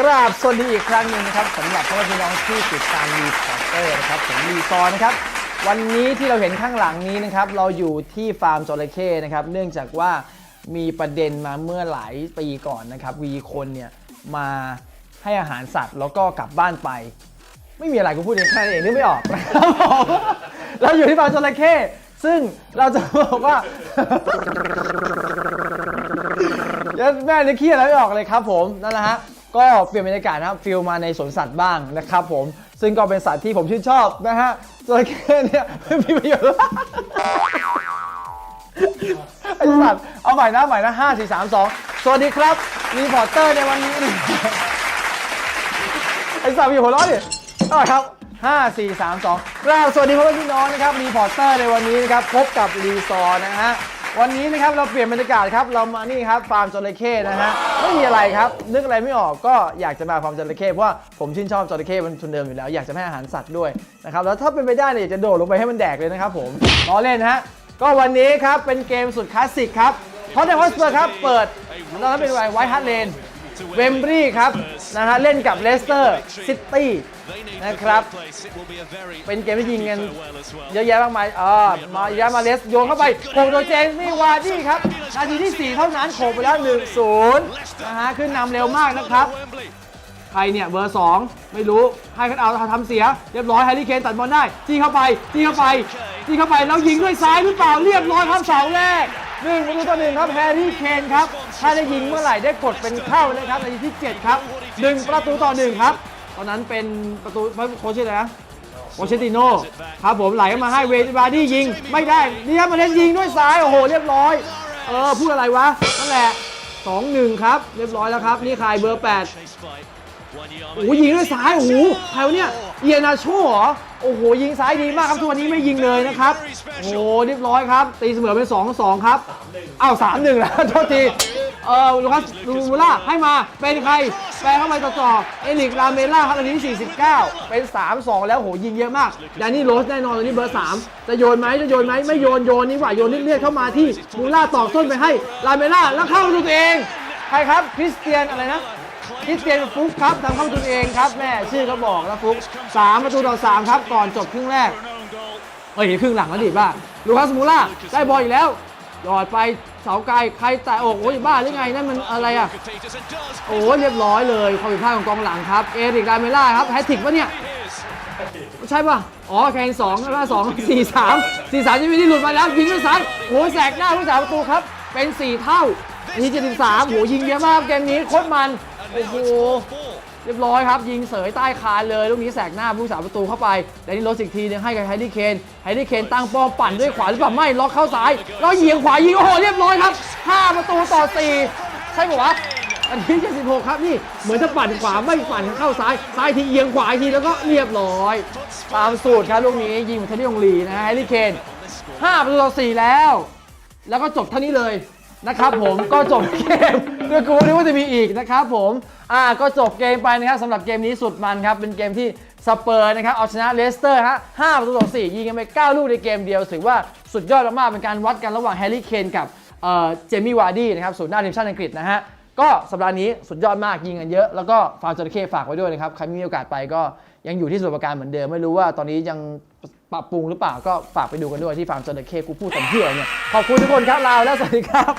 กราบสวัสดีอีกครั้งหนึ่งนะครับสำหรับพ่อพี่น้องที่ติดตามรีพอร์เตอร์นะครับผมรีซอนะครับ วันนี้ที่เราเห็นข้างหลังนี้นะครับ เราอยู่ที่ฟาร์มจระเข้นะครับ เนื่องจากว่ามีประเด็นมาเมื่อหลายปีก่อนนะครับ วีคนเนี่ยมาให้อาหารสัตว์แล้วก็กลับบ้านไป ไม่มีอะไรกูพูดเองแค่นั้นเองนึกไม่ออกนะครับผมเราอยู่ที่ฟาร์มจระเข้ซึ่งเราจะบอกว่าแม่นึกเครียดแล้วไม่ออกเลยครับผมนั่นแหละฮะ ก็เปลี่ยนบรรยากาศนะครับฟิลมาในสวนสัตว์บ้างนะครับผมซึ่งก็เป็นสัตว์ที่ผมชื่นชอบนะฮะจระเข้เนี่ยไม่มีประโยชน์ไอ้สัตว์เอาใหม่นะใหม่นะห้าสี่สามสองสวัสดีครับรีพอร์เตอร์ในวันนี้ไอ้สัตว์มีหัวเราะดิเอาครับห้าสี่สามสองกราบสวัสดีพ่อแม่พี่น้องนะครับรีพอร์เตอร์ในวันนี้นะครับพบกับรีซอร์นะฮะ วันนี้นะครับเราเปลี่ยนบรรยากาศครับเรามานี่ครับฟาร์มจระเข้นะฮะไม่มีอะไรครับนึกอะไรไม่ออกก็อยากจะมาฟาร์มจระเข้เพราะว่าผมชื่นชอบจระเข้มันทุนเดิมอยู่แล้วอยากจะให้อาหารสัตว์ด้วยนะครับแล้วถ้าเป็นไปได้เนี่ยอยากจะโดดลงไปให้มันแดกเลยนะครับผมล้อเล่นฮะก็วันนี้ครับเป็นเกมสุดคลาสสิกครับเพราะในวอสเปอร์ครับเปิดแล้วเป็นไวท์ฮัตเลน เวมบรีครับนะฮะเล่นกับเลสเตอร์ซิตี้นะครับเป็นเกมที่ยิงกันเยอะแยะมากมายอ่ามาอีกแล้วมาเลสโยนเข้าไปโขกโดยเจมส์มี่วาร์ดี้ครับนาทีที่ 4 เท่านั้นโขกไปแล้ว 1-0นะฮะขึ้นนำเร็วมากนะครับใครเนี่ยเบอร์ 2 ไม่รู้ให้กันเอาทำเสีย เรียบร้อยแฮร์รี่เคนตัดบอลได้จี้เข้าไปจี้เข้าไปจี้เข้าไปแล้วยิงด้วยซ้ายหรือเปล่าเรียบร้อยครับเสาแรก หนึ่งประตูต่อหนึ่งครับแฮร์รี่เคนครับ ถ้าได้ยิงเมื่อไหร่ได้กดเป็นเข้านะครับนาทีที่ 7 ครับหนึ่งประตูต่อหนึ่งครับ ตอนนั้นเป็นประตูโค้ชชื่ออะไรนะโอเชติโน่ครับผมไหลเข้ามาให้เวดบาร์ดี้ยิง ไม่ได้นี่ครับมาเล่นยิงด้วยซ้าย โอ้โห เรียบร้อย เออ พูดอะไรวะ นั่นแหละ 2-1 ครับ เรียบร้อยแล้วครับ นี่ใครเบอร์ 8โอ้โหยิงด้วยซ้าย โอ้โหใครวะเนี่ย เอียนาโชเหรอ โอ้โหยิงซ้ายดีมากครับทุกวันนี้ไม่ยิงเลยนะครับ โอ้โหเรียบร้อยครับ ตีเสมอเป็น2 2ครับอ้าว3 1แล้วโทษทีเออลูคัสลูมูล่าให้มาเป็นใครแปลเข้าไปต่อต่อเอลิกราเมล่าครับอันนี้ 49 เป็น 3 2 แล้วโหยิงเยอะมากแดนนี่โรสแน่นอนตัวนี้เบอร์ 3 จะโยนไหมจะโยนไหมไม่โยนโยนนี่หว่าโยนเลียดๆเข้ามาที่มูล่าตอกส้นไปให้ราเมล่าแล้วเข้าประตูตัวเอง ใครครับคริสเตียนอะไรนะ คริสเตียนฟุกครับทำเข้าประตูเองครับแม่ชื่อเขาบอกแล้วฟุกสามประตูต่อสามครับก่อนจบครึ่งแรกเอ้ยครึ่งหลังแล้วดิบ้าลูคัสมูล่าได้บอลอีกแล้วหยอดไปเสาไกลใครแต่อกโอ้ยบ้าหรือไงนั่นมันอะไรอะโอ้ยเรียบร้อยเลยความผิดพลาดของกองหลังครับเอริกดาเมล่าครับแฮตทริกปะเนี่ยใช่ป่ะ อ๋อแคนสองแล้วสองสี่สามสี่สามยังไม่ได้หลุดมาแล้ว ยิงด้วยซ้ายโอ้แสกหน้าผู้สาประตูครับ เป็นสี่เท่าทีเจ็ดสิบสามโหยิงเยอะมากเกมนี้โคตรมัน โอ้โหเรียบร้อยครับ ยิงเสยใต้คานเลย ลูกนี้แสกหน้าผู้สาประตูเข้าไปแต่นี่รถอีกทีนึงให้กับไฮดี้เคนไฮดี้เคนตั้งป้อมปั่นด้วยขวาหรือเปล่าไม่ล็อกเข้าซ้ายแล้วเหยียงขวายิงโอ้โหเรียบร้อยครับ 5 ประตูต่อ 4 ใช่ปะวะอันนี้76ครับนี่เหมือนจะปั่นขวาไม่ปั่นเข้าซ้ายซ้ายทีเอียงขวาอีกทีแล้วก็เรียบร้อย ตามสูตรครับลูกนี้ยิงเหมือนเทนนี่องลีนะฮะไฮดี้เคน5ประตูต่อ4แล้ว แล้วก็จบเท่านี้เลยนะครับผมก็จบเกม ด้วยกูนึกว่าจะมีอีกนะครับผมอ่าก็จบเกมไปนะครับสำหรับเกมนี้สุดมันครับ เป็นเกมที่สเปอร์นะครับเอาชนะเลสเตอร์ฮะ5ประตูต่อ4ยิงกันไป9ลูกในเกมเดียวถือว่าสุดยอดมากๆเป็นการวัดกันระหว่างแฮร์รี่เคนกับเอ่อเจมี่วาร์ดี้นะครับศูนย์หน้าทีมชาติอังกฤษนะฮะก็สัปดาห์นี้สุดยอดมากยิงกันเยอะ แล้วก็ฟาวจระเข้ฝากไว้ด้วยนะครับใครมีโอกาสไปก็ยังอยู่ที่สมุทรปราการเหมือนเดิมไม่รู้ว่าตอนนี้ยังปรับปรุงหรือเปล่าก็ฝากไปดูกันด้วยที่ฟาร์มจระเข้กูพูดสมเพื่อเนี่ยขอบคุณทุกคนครับลาแล้วสวัสดีครับ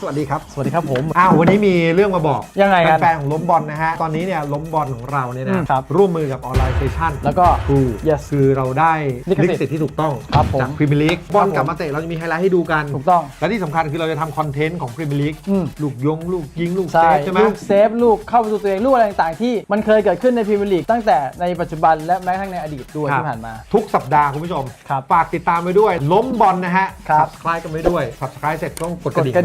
สวัสดีครับ สวัสดีครับผม อ้าววันนี้มีเรื่องมาบอกยังไงครับแฟนๆของล้มบอลนะฮะ ตอนนี้เนี่ยล้มบอลของเราเนี่ยอืมนะครับ ร่วมมือกับออนไลน์เซชันแล้วก็ถูก Yes คือเราได้ลิขสิทธิ์ลิขสิทธิ์ที่ถูกต้องครับผมจากพรีเมียร์ลีกบอลผมกลับมาเตะเราจะมีไฮไลท์ให้ดูกัน ถูกต้อง และที่สำคัญคือเราจะทำคอนเทนต์ของพรีเมียร์ลีกอืม ลูกยง ลูกยิง ลูกเซใช่ฟใช่ไหม ลูกเซฟลูกเข้าประตูตัวเองลูกอะไรต่างๆที่มันเคยเกิดขึ้นในพรีเมียร์ลีกตั้งแต่ในปัจจุบันและแม้กระทั่งในอดีตด้วยครับ ที่ผ่านมา ทุกสัปดาห์คุณผู้ชม ครับฝากติดตามไปด้วย ล้มบอลนะฮะ ครับ subscribe กันไปด้วย subscribe เสร็จต้องกดกกดระดิ่งกระ